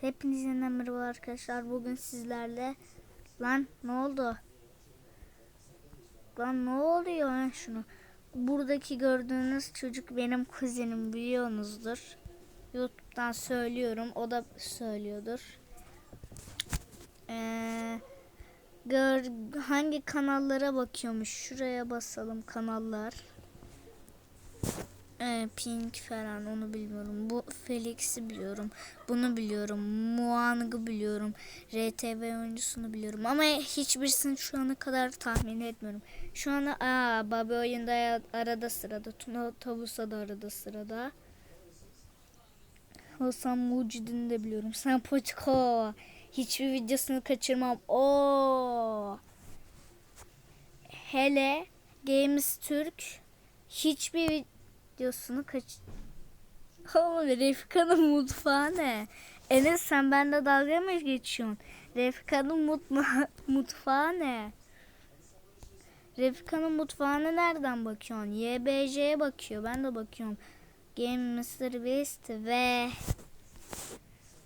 Hepinize merhaba arkadaşlar. Bugün sizlerle lan ne oldu? Lan ne oluyor lan şunu? Buradaki gördüğünüz çocuk benim kuzenim biliyorsunuzdur. YouTube'dan söylüyorum. O da söylüyordur. Ee, gör, hangi kanallara bakıyormuş? Şuraya basalım kanallar. Ee, Pink falan onu bilmiyorum. Bu Felix'i biliyorum. Bunu biliyorum. Muang'ı biliyorum. RTV oyuncusunu biliyorum. Ama hiçbirisini şu ana kadar tahmin etmiyorum. Şu an aa, Babi oyunda arada sırada. Tuna Tabusa da arada sırada. Hasan Mucid'ini de biliyorum. Sen Poçko. Hiçbir videosunu kaçırmam. Oo. Hele Games Türk hiçbir videosunu kaç... Oğlum Refika'nın mutfağı ne? Enes sen bende dalga mı geçiyorsun? Refika'nın mutma mutfağı ne? Refika'nın mutfağına nereden bakıyorsun? YBJ'ye bakıyor. Ben de bakıyorum. Game Mr. Beast ve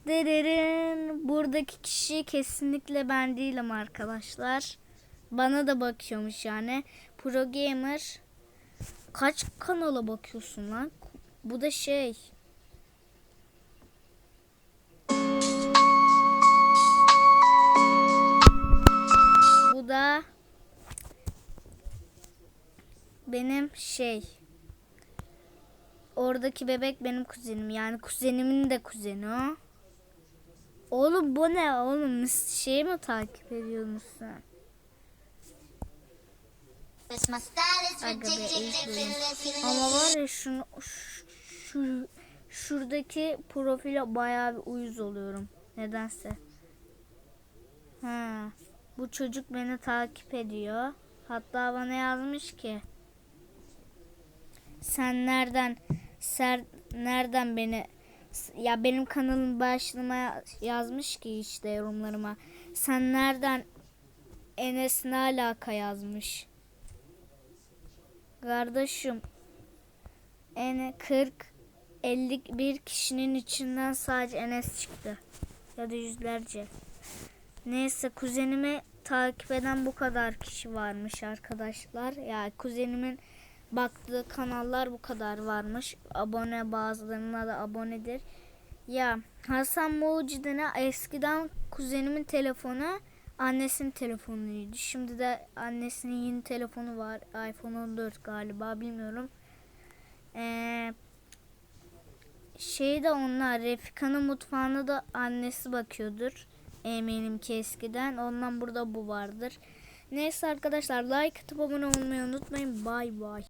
Dırırın. Buradaki kişi kesinlikle ben değilim arkadaşlar. Bana da bakıyormuş yani. Pro Gamer. Kaç kanala bakıyorsun lan? Bu da şey. Bu da benim şey. Oradaki bebek benim kuzenim. Yani kuzenimin de kuzeni o. Oğlum bu ne oğlum? Şey mi takip ediyorsun sen? Aga be, feeling Ama var ya şunu şu, şu şuradaki profile bayağı bir uyuz oluyorum. Nedense. Ha, bu çocuk beni takip ediyor. Hatta bana yazmış ki sen nereden ser nereden beni ya benim kanalım başlığıma yazmış ki işte yorumlarıma sen nereden Enes ne alaka yazmış. Kardeşim en 40 51 kişinin içinden sadece Enes çıktı. Ya da yüzlerce. Neyse kuzenimi takip eden bu kadar kişi varmış arkadaşlar. Ya kuzenimin baktığı kanallar bu kadar varmış. Abone bazılarına da abonedir. Ya Hasan Mucidi'ne eskiden kuzenimin telefonu annesinin telefonuydu. Şimdi de annesinin yeni telefonu var. iPhone 14 galiba bilmiyorum. Eee şey de onlar Refika'nın mutfağına da annesi bakıyordur. Eminim ki eskiden. Ondan burada bu vardır. Neyse arkadaşlar like atıp abone olmayı unutmayın. Bay bay.